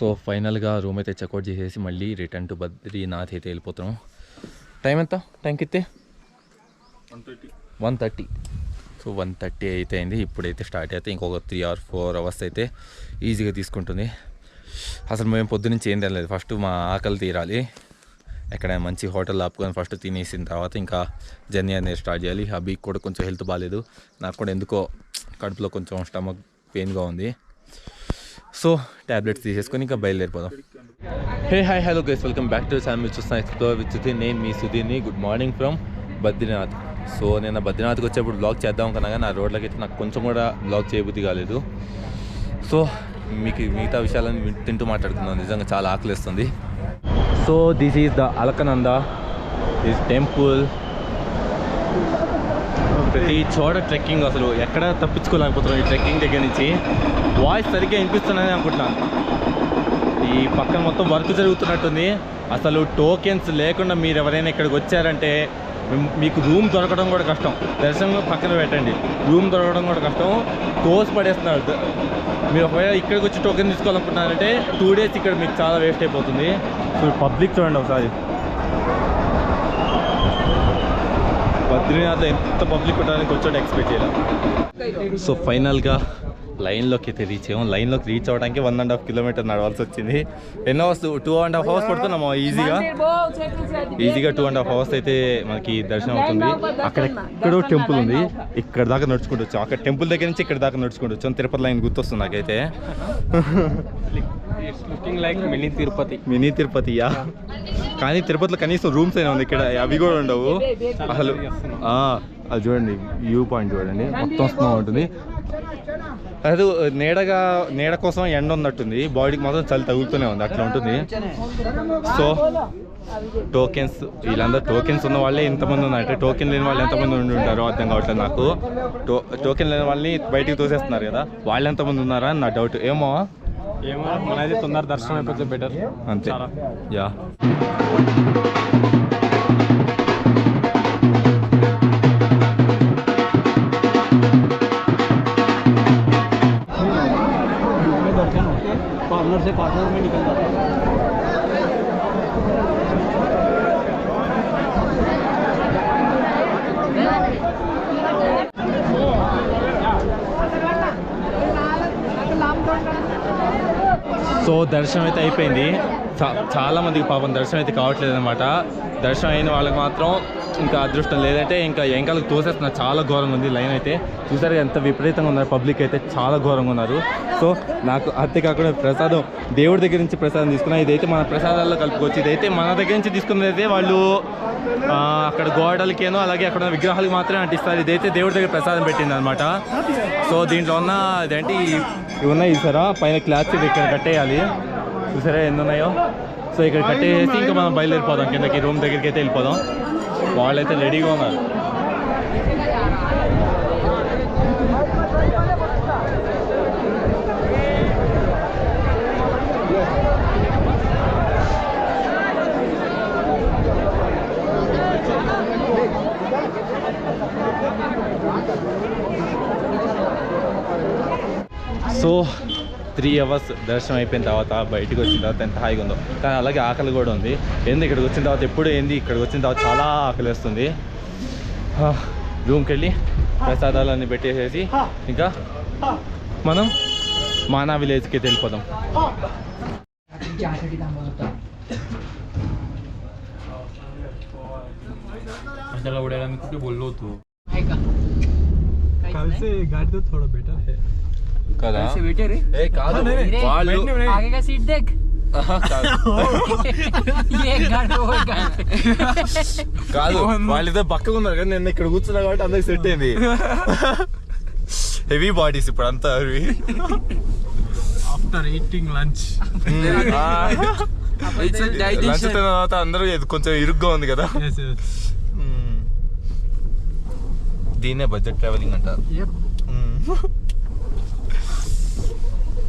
So ఫైనల్గా room అయితే checkout చేసేసి మళ్ళీ రిటర్న్ టు బద్రీనాథ్ అయితే వెళ్ళిపోతున్నాం. టైం ఎంత? టైంకి అయితే one thirty. So one thirty అయితే అయింది. ఇప్పుడైతే స్టార్ట్ అయితే ఇంకొక త్రీ ఆర్ ఫోర్ అవర్స్ అయితే ఈజీగా తీసుకుంటుంది. అసలు మేము పొద్దునుంచి ఏం తినలేదు. ఫస్ట్ మా ఆకలి తీరాలి. ఎక్కడ మంచి హోటల్ ఆపుకొని ఫస్ట్ తినేసిన తర్వాత ఇంకా జర్నీ అనేది స్టార్ట్ చేయాలి. హబీకి కూడా కొంచెం హెల్త్ బాగాలేదు నాకు కూడా ఎందుకో కడుపులో కొంచెం స్టమక్ పెయిన్గా ఉంది. సో ట్యాబ్లెట్స్ తీసేసుకొని ఇంకా బయలుదేరిపోదాం. Hey hi hello guys welcome back to channel మీరు ఎక్స్ప్లోర్ విత్ సుధీర్ నేను మీ సుధీర్ని good morning from Badrinath so నేను బద్రీనాథ్కి వచ్చేప్పుడు బ్లాగ్ చేద్దాం కన్నా కానీ ఆ రోడ్లకి అయితే నాకు కొంచెం కూడా బ్లాగ్ చేయబుద్ధి కాలేదు. సో మీకు మిగతా విషయాలను తింటూ మాట్లాడుతున్నాను నిజంగా చాలా ఆకలిస్తుంది. So this is the Alaknanda this temple ప్రతి చోట ట్రెక్కింగ్ అసలు ఎక్కడ తప్పించుకోలేకపోతున్నాం ఈ ట్రెక్కింగ్ దగ్గర నుంచి. వాయిస్ సరిగ్గా వినిపిస్తుందని అనుకుంటున్నాను. ఈ పక్కన మొత్తం వర్క్ జరుగుతున్నట్టుంది. అసలు టోకెన్స్ లేకుండా మీరు ఎవరైనా ఇక్కడికి వచ్చారంటే మీకు రూమ్ దొరకడం కూడా కష్టం. దర్శనం పక్కన పెట్టండి. రూమ్ దొరకడం కూడా కష్టం. తోసి పడేస్తున్నారు. మీరు ఒకవేళ ఇక్కడికి వచ్చి టోకెన్ తీసుకోవాలనుకుంటున్నారంటే టూ డేస్ ఇక్కడ మీకు చాలా వేస్ట్ అయిపోతుంది. సో పబ్లిక్ చూడండి ఒకసారి. బద్రీనాథ్లో ఎంత పబ్లిక్ ఉంటారని కొంచెం ఎక్స్పెక్ట్ చేయలేం సో ఫైనల్గా లైన్లోకి అయితే రీచ్ అయ్యాం లైన్లోకి రీచ్ అవ్వడానికి వన్ అండ్ హాఫ్ కిలోమీటర్ నడవాల్సి వచ్చింది. ఎన్నో hours two and half hours పడుతున్నాము? ఈజీగా ఈజీగా టూ అండ్ హాఫ్ అవర్స్ అయితే మనకి దర్శనం అవుతుంది. అక్కడ ఎక్కడో టెంపుల్ ఉంది. ఇక్కడ దాకా నడుచుకుంటూ వచ్చాం. అక్కడ టెంపుల్ దగ్గర నుంచి ఇక్కడ దాకా నడుచుకుంటూ వచ్చాం. తిరుపతి లైన్ గుర్తొస్తుంది నాకైతే. It's looking like mini Tirupati mini తిరుపతియా కానీ తిరుపతిలో కనీసం రూమ్స్ అయినా ఉంది ఇక్కడ అవి కూడా ఉండవు. అసలు ఆ, అది చూడండి వ్యూ పాయింట్ చూడండి. మొత్తం వస్తూ ఉంటుంది అది నీడగా నీడ కోసం ఎండ ఉన్నట్టుంది. బాడీకి మాత్రం చలి తగులుతూనే ఉంది. అట్లా ఉంటుంది. సో టోకెన్స్ వీళ్ళందరూ టోకెన్స్ ఉన్న వాళ్ళే ఇంతమంది ఉన్నారంటే టోకెన్ లేని వాళ్ళు ఎంతమంది ఉండి ఉంటారో అర్థం కావట్లేదు నాకు. టో టోకెన్ లేని వాళ్ళని బయటికి తోసేస్తున్నారు కదా. వాళ్ళు ఎంతమంది ఉన్నారా నా డౌట్ ఏమో? ఏమో మనైతే తొందర దర్శనం అయిపోతే బెటర్ అంతే. యా कॉर्नर से कॉर्नर में निकल जाता है సో దర్శనం అయితే అయిపోయింది చా- చాలా మందికి పాపం దర్శనం అయితే కావట్లేదు అనమాట దర్శనం అయిన వాళ్ళకి మాత్రం ఇంకా అదృష్టం లేదంటే ఇంకా ఎంకాలకు తోసేస్తున్నారు చాలా ఘోరంగా ఉంది లైన్ అయితే. చూసారు ఎంత విపరీతంగా ఉన్నారు. పబ్లిక్ అయితే చాలా ఘోరంగా ఉన్నారు. సో నాకు అంతేకాకుండా ప్రసాదం దేవుడి దగ్గర నుంచి ప్రసాదం తీసుకున్నా. ఇదైతే మన ప్రసాదాల్లో కలుపుకోవచ్చు. ఇదైతే మన దగ్గర నుంచి తీసుకున్నదైతే వాళ్ళు అక్కడ గోడలకేనో అలాగే అక్కడ ఉన్న విగ్రహాలకు మాత్రమే అంటిస్తారు. ఇదైతే దేవుడి దగ్గర ప్రసాదం పెట్టింది అనమాట సో దీంట్లో ఉన్న ఇదేంటి? ఇవి ఉన్నాయి సరా పైన క్లాత్స్ ఇక్కడ కట్టేయాలి. చూసారా ఎన్ని ఉన్నాయో? సో ఇక్కడ కట్టేసి ఇంకా మనం బయలుదేరిపోదాం. కిందకి రూమ్ దగ్గరికి అయితే వెళ్ళిపోదాం. వాళ్ళైతే రెడీగా ఉన్నారు త్రీ అవర్స్ దర్శనం అయిపోయిన తర్వాత బయటికి వచ్చిన తర్వాత ఎంత హాయిగా ఉందో కానీ అలాగే ఆకలి కూడా ఉంది ఏంది ఇక్కడికి వచ్చిన తర్వాత ఎప్పుడు ఏంది ఇక్కడికి వచ్చిన తర్వాత చాలా ఆకలి వేస్తుంది రూమ్కి వెళ్ళి ప్రసాదాలన్నీ పెట్టేసేసి ఇంకా మనం మానా విలేజ్కి అయితే వెళ్ళిపోదాం त्याला उडायला मी कुठे बोललो होतो कल से गाड़ी तो थोड़ा बेटर है కదా. కాదు. కాదు. వాళ్ళిద్దరు పక్కకు ఉన్నారు కదా నేను ఇక్కడ కూర్చున్నా కాబట్టి అందరికి సెట్ అయింది. హెవీ బాడీస్ ఇప్పుడు అంతా అవి. ఆఫ్టర్ ఈటింగ్ లంచ్ లంచ్ తర్వాత అందరూ కొంచెం ఇరుగ్గా ఉంది కదా. Hmm. దీన్నే బడ్జెట్ ట్రావెలింగ్ అంటారు. Hmm.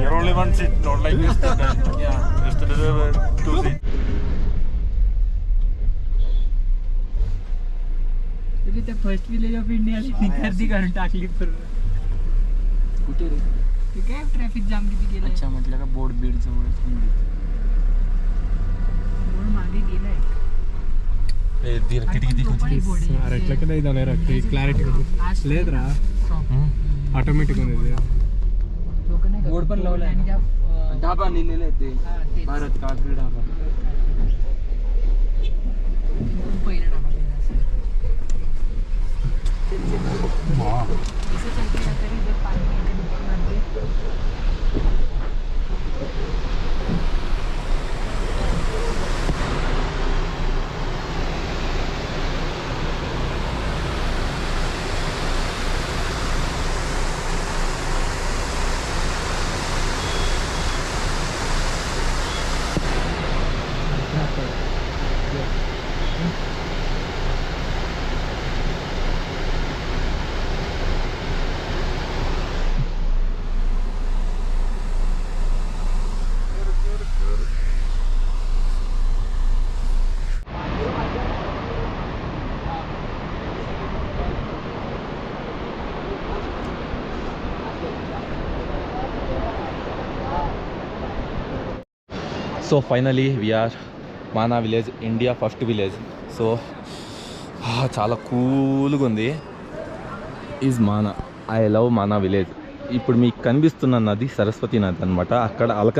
You're only one seat, not like yesterday. Yeah. Yesterday there were two seats. तुम्ही त्या फर्स्ट विलेज ऑफ इंडियाला गर्दी करून टाकली पूर्ण कुठे रे ते काय ट्रॅफिक जाम किती केलं अच्छा म्हटलं का बोर्ड बीड जवळ बोर्ड मागे गेलाय అరే ఎట్లకైనా ఇది అలా రక్కి క్లారిటీ లేదురా ఆటోమేటిక్ ఉంది ఇది बोर्ड पण लावलाय. ढाबा लिहिलेलं आहे ते. भारत कागरी ढाबा? पहिला ढाबा लिहिला असेल. So finally we are Mana village India first village. So చాలా కూల్గా ఉంది. Is Mana I love Mana village ఇప్పుడు మీకు కనిపిస్తున్న నది సరస్వతి నది అనమాట అక్కడ అలక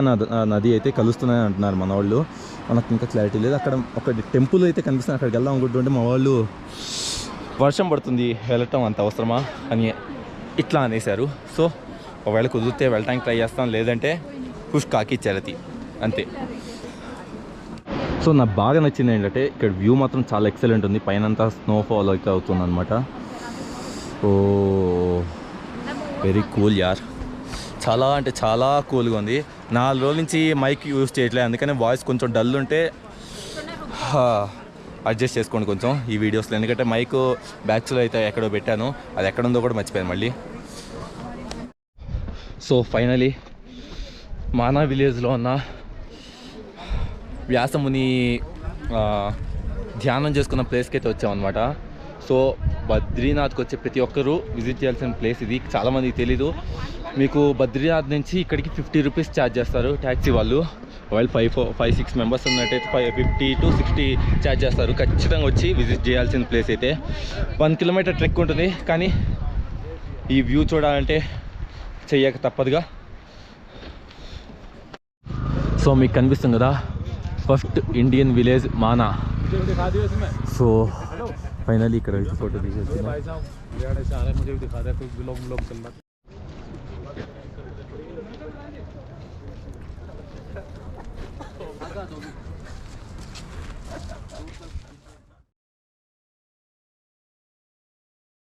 నది అయితే కలుస్తున్నాయి అంటున్నారు మన వాళ్ళు. మనకు ఇంకా క్లారిటీ లేదు. అక్కడ ఒక టెంపుల్ అయితే కనిపిస్తుంది. అక్కడికి వెళ్దాం అనుకుంటుంటే మా వాళ్ళు వర్షం పడుతుంది వెళ్ళటం అంత అవసరమా అని ఇట్లా అనేశారు. సో ఒకవేళ కుదిరితే వెళ్ళటానికి ట్రై చేస్తాం. లేదంటే హుష్ కాకి చరతి. అంతే. సో నాకు బాగా నచ్చింది ఏంటంటే ఇక్కడ వ్యూ మాత్రం చాలా ఎక్సలెంట్ ఉంది. పైన అంతా స్నోఫాల్ అయితే అవుతుంది అనమాట ఓ వెరీ కూల్ యార్ చాలా అంటే చాలా కూల్గా ఉంది. నాలుగు రోజుల నుంచి మైక్ యూస్ చేయట్లేదు. అందుకని వాయిస్ కొంచెం డల్ ఉంటే అడ్జస్ట్ చేసుకోండి కొంచెం. ఈ వీడియోస్లో ఎందుకంటే మైక్ బ్యాచ్లో అయితే ఎక్కడో పెట్టాను. అది ఎక్కడ ఉందో కూడా మర్చిపోయాను మళ్ళీ. సో ఫైనలీ మానా విలేజ్లో ఉన్న వ్యాసముని ధ్యానం చేసుకున్న ప్లేస్కి అయితే వచ్చామన్నమాట. సో బద్రీనాథ్కి వచ్చే ప్రతి ఒక్కరూ విజిట్ చేయాల్సిన ప్లేస్ ఇది. చాలామందికి తెలీదు. మీకు బద్రీనాథ్ నుంచి ఇక్కడికి ఫిఫ్టీ రూపీస్ ఛార్జ్ చేస్తారు ట్యాక్సీ వాళ్ళు. ఒకవేళ five four five six members ఉన్నట్టయితే five fifty to sixty charge చేస్తారు. ఖచ్చితంగా వచ్చి విజిట్ చేయాల్సిన ప్లేస్ అయితే. వన్ కిలోమీటర్ ట్రెక్ ఉంటుంది. కానీ ఈ వ్యూ చూడాలంటే చెయ్యక తప్పదుగా. సో మీకు కనిపిస్తుంది కదా फ़र्स्ट इंडियन विलेज माना सो फाइनली करो फ़ोटो खींचे मुझे भी दिखा रहा है तो कुछ ब्लॉग व्लॉग चल रहा